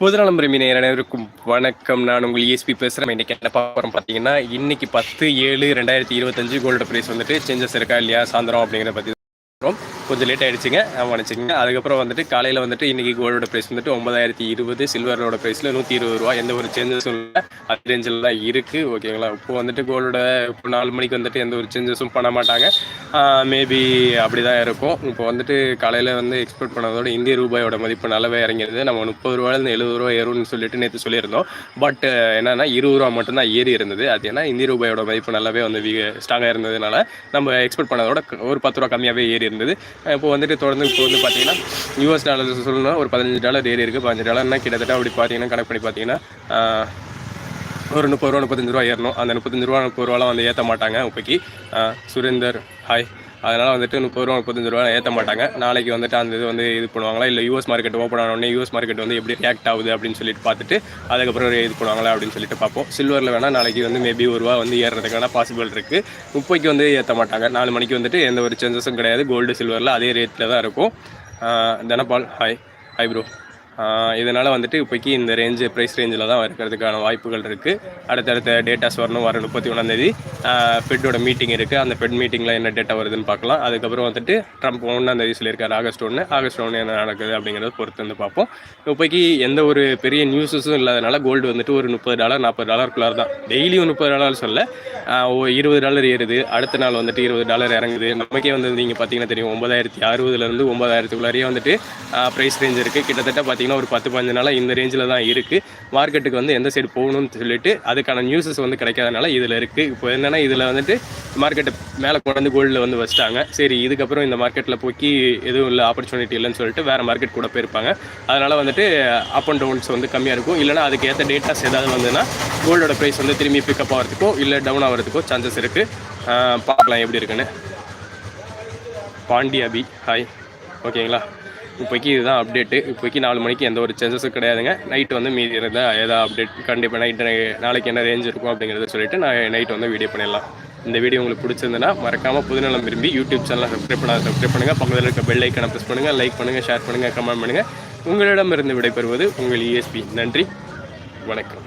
பொதுநலம் விரும்பின அனைவருக்கும் வணக்கம். நான் உங்கள் இஎஸ்பி பேசுகிறேன் இன்றைக்கி என்ன பார்க்குறோம் பார்த்தீங்கன்னா இன்றைக்கி பத்து ஏழு ரெண்டாயிரத்தி இருபத்தஞ்சு கோல்டு ப்ரைஸ் வந்துட்டு சேஞ்சஸ் இருக்கா இல்லையா சாயந்தரம் அப்படிங்கிறத பற்றி கொஞ்சம் லேட் ஆயிடுச்சுங்க. மன்னிச்சுங்க அதுக்கப்புறம் வந்துட்டு காலையில் வந்துட்டு இன்னைக்கு கோல்டோட ப்ரைஸ் வந்துட்டு ஒன்பதாயிரத்தி இருபது சில்வரோட ப்ரைஸில் நூற்றி இருபது ரூபா. எந்த ஒரு சேஞ்சஸும் இல்லை. அது ரேஞ்சில் தான் இருக்குது ஓகேங்களா இப்போ வந்துட்டு கோல்டோட இப்போ நாலு மணிக்கு வந்துட்டு எந்த ஒரு சேஞ்சஸும் பண்ண மாட்டாங்க. மேபி அப்படி தான் இருக்கும். இப்போ வந்துட்டு காலையில் வந்து எக்ஸ்பெக்ட் பண்ணதோட இந்திய ரூபாயோட மதிப்பு நல்லாவே இறங்கிருது நம்ம முப்பது ரூபாயிலேருந்து எழுபது ரூபா ஏறும்னு சொல்லிட்டு நேற்று சொல்லியிருந்தோம். பட் என்னென்னா இருபது ரூபா மட்டும்தான் ஏறி இருந்தது. அது ஏன்னா இந்திய ரூபாயோட மதிப்பு நல்லாவே வந்து ஸ்ட்ராங்காக இருந்ததுனால நம்ம எக்ஸ்பெக்ட் பண்ணதோட ஒரு பத்து ரூபா கம்மியாகவே ஏறி இருந்தது. இப்போ வந்துட்டு தொடர்ந்து இப்போ வந்து பார்த்தீங்கன்னா யூஎஸ் டாலர் சொல்லணும் ஒரு பதினஞ்சு டாலர் ஏறி இருக்குது பதினஞ்சு டாலர்னா கிட்டத்தட்ட அப்படி பார்த்தீங்கன்னா கணக்கு பண்ணி பார்த்தீங்கன்னா ஒரு முப்பது ரூபா முப்பத்தஞ்சு ரூபா ஏறணும். அந்த முப்பத்தஞ்சு ரூபா முப்பது ரூபாலாம் வந்து ஏற்ற மாட்டாங்க. இப்போக்கி சுரேந்தர் ஹாய் அதனால் வந்துட்டு முப்பது ரூபா முப்பத்தஞ்சு ரூபா ஏற்ற மாட்டாங்க. நாளைக்கு வந்துட்டு அந்த இது வந்து இது பண்ணுவாங்களா? இல்லை யூஎஸ் மார்க்கெட் ஓப்பன் ஆனோடனே யூஎஸ் மார்க்கெட் வந்து எப்படி ரியாக்ட் ஆகுது அப்படின்னு சொல்லிட்டு பார்த்துட்டு அதுக்கப்புறம் இது பண்ணுவாங்களா அப்படின்னு சொல்லிட்டு பார்ப்போம். சில்வரில் வேணால் நாளைக்கு வந்து மேபி ஒரு ரூபா வந்து ஏறுறதுக்கான பாசிபிள் இருக்குது முப்பைக்கு வந்து ஏற்ற மாட்டாங்க. நாலு மணிக்கு வந்துட்டு எந்த ஒரு சேஞ்சஸும் கிடையாது. கோல்டு சில்வரில் அதே ரேட்டில் தான் இருக்கும். தனபால் ஹாய் ஹாய் ப்ரோ இதனால் வந்துட்டு இப்போக்கி இந்த ரேஞ்சு ப்ரைஸ் ரேஞ்சில் தான் இருக்கிறதுக்கான வாய்ப்புகள் இருக்குது அடுத்தடுத்த டேட்டாஸ் வரணும் வர முப்பத்தி ஒன்றாந்தேதி ஃபெட்டோட மீட்டிங் இருக்குது அந்த ஃபெட் மீட்டிங்கில் என்ன டேட்டா வருதுன்னு பார்க்கலாம். அதுக்கப்புறம் வந்துட்டு ட்ரம்ப் ஒன்றாந்தேதி சொல்லியிருக்காரு ஆகஸ்ட் ஒன்று ஆகஸ்ட் ஒன்று என்ன நடக்குது அப்படிங்கிறத பொறுத்து வந்து பார்ப்போம். இப்போக்கி எந்த ஒரு பெரிய நியூஸஸும் இல்லாதனால கோல்டு வந்துட்டு ஒரு முப்பது டாலர் நாற்பது டாலருக்குள்ளார் தான் டெய்லியும் முப்பது டாலர் சொல்ல. இருபது டாலர் ஏறுது. அடுத்த நாள் வந்துட்டு இருபது டாலர் இறங்குது. நமக்கே வந்து நீங்கள் பார்த்தீங்கன்னா தெரியும் ஒன்பதாயிரத்தி அறுபதுலேருந்து ஒன்பதாயிரத்துக்குள்ளாரியே வந்துட்டு ப்ரைஸ் ரேஞ்ச் இருக்குது கிட்டத்தட்ட பார்த்தீங்கன்னா ஒரு பத்து பதினஞ்சு நாளாக இந்த ரேஞ்சில் தான் இருக்குது மார்க்கெட்டுக்கு வந்து எந்த சைடு போகணும்னு சொல்லிட்டு அதுக்கான நியூஸஸ் வந்து கிடைக்காதனால இதில் இருக்குது இப்போ என்னென்னா இதில் வந்துட்டு மார்க்கெட்டை மேலே கொண்டு வந்து கோல்டில் வந்து வச்சிட்டாங்க. சரி இதுக்கப்புறம் இந்த மார்க்கெட்டில் போக்கி எதுவும் இல்லை ஆப்பர்ச்சுனிட்டி இல்லைன்னு சொல்லிட்டு வேறு மார்க்கெட் கூட போயிருப்பாங்க. அதனால் வந்துட்டு அப் அண்ட் டவுன்ஸ் வந்து கம்மியாக இருக்கும். இல்லைனா அதுக்கு ஏற்ற டேட்டாஸ் ஏதாவது வந்ததுன்னா கோல்டோட ப்ரைஸ் வந்து திரும்பி பிக்கப் ஆகிறதுக்கோ இல்லை டவுன் ஆகிறதுக்கோ சான்சஸ் இருக்குது பார்க்கலாம் எப்படி இருக்குன்னு. பாண்டி அபி ஹாய் ஓகேங்களா இப்போக்கி இதுதான் அப்டேட்டு இப்போக்கி நாலு மணிக்கு எந்த ஒரு சேஞ்சஸும் கிடையாதுங்க. நைட் வந்து மீதி இருந்தால் ஏதாவது அப்டேட் கண்டிப்பாக நைட்டு நாளைக்கு என்ன ரேஞ்ச் இருக்கும் அப்படிங்கிறத சொல்லிட்டு நான் நைட் வந்து வீடியோ பண்ணிடலாம். இந்த வீடியோ உங்களுக்கு பிடிச்சிருந்தனா மறக்காமல் புதுநலம் விரும்பி யூடியூப் சேனலை சப்ஸ்கிரைப் பண்ணாத சப்ஸ்கிரைப் பண்ணுங்கள் பக்கத்தில் இருக்க பெல் ஐக்கனை ப்ரெஸ் பண்ணுங்கள் லைக் பண்ணுங்கள் ஷேர் பண்ணுங்கள் கமெண்ட் பண்ணுங்கள் உங்களிடமிருந்து விடைபெறுவது உங்கள் இஎஸ்பி நன்றி வணக்கம்.